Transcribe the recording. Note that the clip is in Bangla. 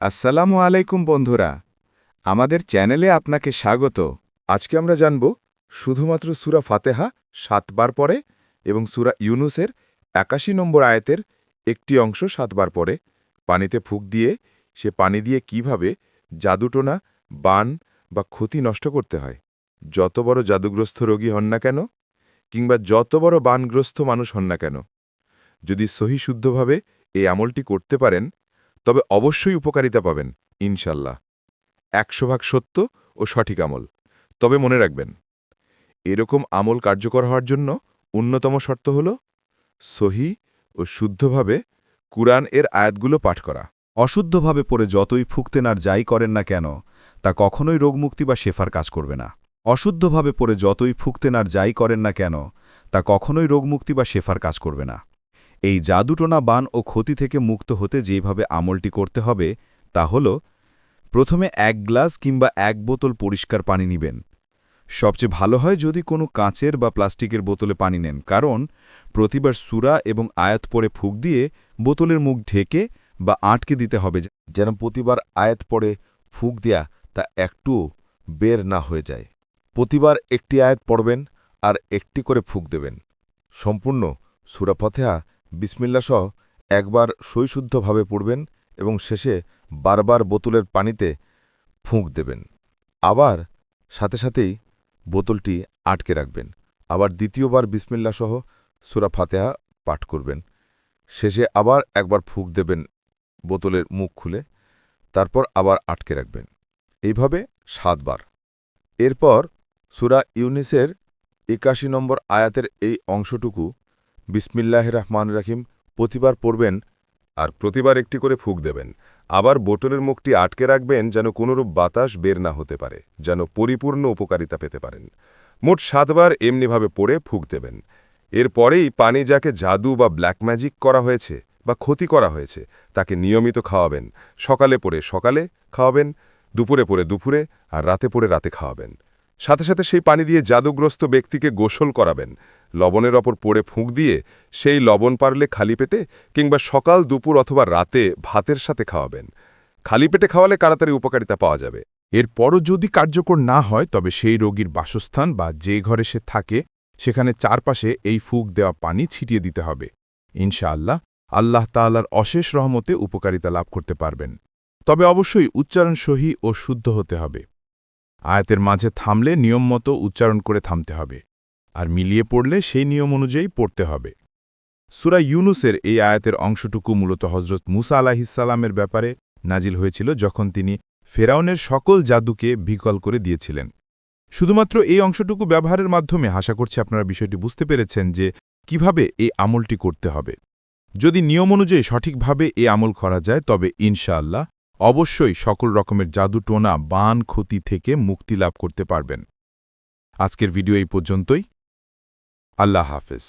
আসসালামু আলাইকুম বন্ধুরা। আমাদের চ্যানেলে আপনাকে স্বাগত। আজকে আমরা জানব শুধুমাত্র সুরা ফাতেহা সাতবার পরে এবং সুরা ইউনুসের একাশি নম্বর আয়াতের একটি অংশ সাতবার পরে পানিতে ফুক দিয়ে, সে পানি দিয়ে কীভাবে জাদুটোনা, বান বা ক্ষতি নষ্ট করতে হয়? যত বড় জাদুগ্রস্ত রোগী হন না কেন? কিংবা যত বড় বানগ্রস্ত মানুষ হন না কেন? যদি সহি শুদ্ধভাবে এই আমলটি করতে পারেন তবে অবশ্যই উপকারিতা পাবেন, ইনশাল্লাহ। একশো ভাগ সত্য ও সঠিক আমল। তবে মনে রাখবেন, এরকম আমল কার্যকর হওয়ার জন্য অন্যতম শর্ত হল সহি ও শুদ্ধভাবে কুরআন এর আয়াতগুলো পাঠ করা। অশুদ্ধভাবে পড়ে যতই ফুকতেন আর যাই করেন না কেন, তা কখনোই রোগমুক্তি বা শেফার কাজ করবে না। অশুদ্ধভাবে পড়ে যতই ফুকতেন আর যাই করেন না কেন, তা কখনোই রোগমুক্তি বা শেফার কাজ করবে না। এই জাদুটোনা বান ও ক্ষতি থেকে মুক্ত হতে যেভাবে আমলটি করতে হবে, তা হল, প্রথমে এক গ্লাস কিংবা এক বোতল পরিষ্কার পানি নিবেন। সবচেয়ে ভালো হয় যদি কোনো কাঁচের বা প্লাস্টিকের বোতলে পানি নেন, কারণ প্রতিবার সুরা এবং আয়াত পরে ফুক দিয়ে বোতলের মুখ ঢেকে বা আটকে দিতে হবে। যেন প্রতিবার আয়াত পড়ে ফুক দেয়া তা একটু বের না হয়ে যায়। প্রতিবার একটি আয়াত পড়বেন আর একটি করে ফুক দেবেন। সম্পূর্ণ সুরা ফতেহা বিসমিল্লা সহ একবার সৈশুদ্ধভাবে পড়বেন এবং শেষে বারবার বোতলের পানিতে ফুঁক দেবেন। আবার সাথে সাথেই বোতলটি আটকে রাখবেন। আবার দ্বিতীয়বার বিসমিল্লা সহ সুরা ফাতেহা পাঠ করবেন। শেষে আবার একবার ফুঁক দেবেন বোতলের মুখ খুলে, তারপর আবার আটকে রাখবেন। এইভাবে সাতবার। এরপর সুরা ইউনিসের একাশি নম্বর আয়াতের এই অংশটুকু বিসমিল্লাহ রহমান রাহিম, প্রতিবার পড়বেন আর প্রতিবার একটি করে ফুক দেবেন। আবার বোতলের মুখটি আটকে রাখবেন যেন কোনোরূপ বাতাস বের না হতে পারে, যেন পরিপূর্ণ উপকারিতা পেতে পারেন। মোট সাতবার এমনিভাবে পড়ে ফুক দেবেন। এরপরেই পানি যাকে জাদু বা ব্ল্যাক ম্যাজিক করা হয়েছে বা ক্ষতি করা হয়েছে, তাকে নিয়মিত খাওয়াবেন। সকালে পড়ে সকালে খাওয়াবেন, দুপুরে পরে দুপুরে, আর রাতে পরে রাতে খাওয়াবেন। সাথে সাথে সেই পানি দিয়ে জাদুগ্রস্ত ব্যক্তিকে গোসল করাবেন। লবণের ওপর পড়ে ফুঁক দিয়ে সেই লবণ পারলে খালি পেটে কিংবা সকাল, দুপুর অথবা রাতে ভাতের সাথে খাওয়াবেন। খালি পেটে খাওয়ালে তাড়াতাড়ি উপকারিতা পাওয়া যাবে। এরপরও যদি কার্যকর না হয়, তবে সেই রোগীর বাসস্থান বা যে ঘরে সে থাকে, সেখানে চারপাশে এই ফুক দেওয়া পানি ছিটিয়ে দিতে হবে। ইনশাআল্লাহ, আল্লাহ তাআলার অশেষ রহমতে উপকারিতা লাভ করতে পারবেন। তবে অবশ্যই উচ্চারণ সহি ও শুদ্ধ হতে হবে। আয়াতের মাঝে থামলে নিয়মমতো উচ্চারণ করে থামতে হবে, আর মিলিয়ে পড়লে সেই নিয়ম অনুযায়ী পড়তে হবে। সুরা ইউনুসের এই আয়াতের অংশটুকু মূলত হজরত মুসা আলাহিসাল্লামের ব্যাপারে নাজিল হয়েছিল যখন তিনি ফেরাউনের সকল জাদুকে বিকল করে দিয়েছিলেন। শুধুমাত্র এই অংশটুকু ব্যবহারের মাধ্যমে, আশা করছি আপনারা বিষয়টি বুঝতে পেরেছেন যে কীভাবে এই আমলটি করতে হবে। যদি নিয়ম অনুযায়ী সঠিকভাবে এই আমল করা যায়, তবে ইনশাআল্লাহ অবশ্যই সকল রকমের জাদু টোনা বান ক্ষতি থেকে মুক্তি লাভ করতে পারবেন। আজকের ভিডিও এই পর্যন্তই। আল্লাহ হাফেজ।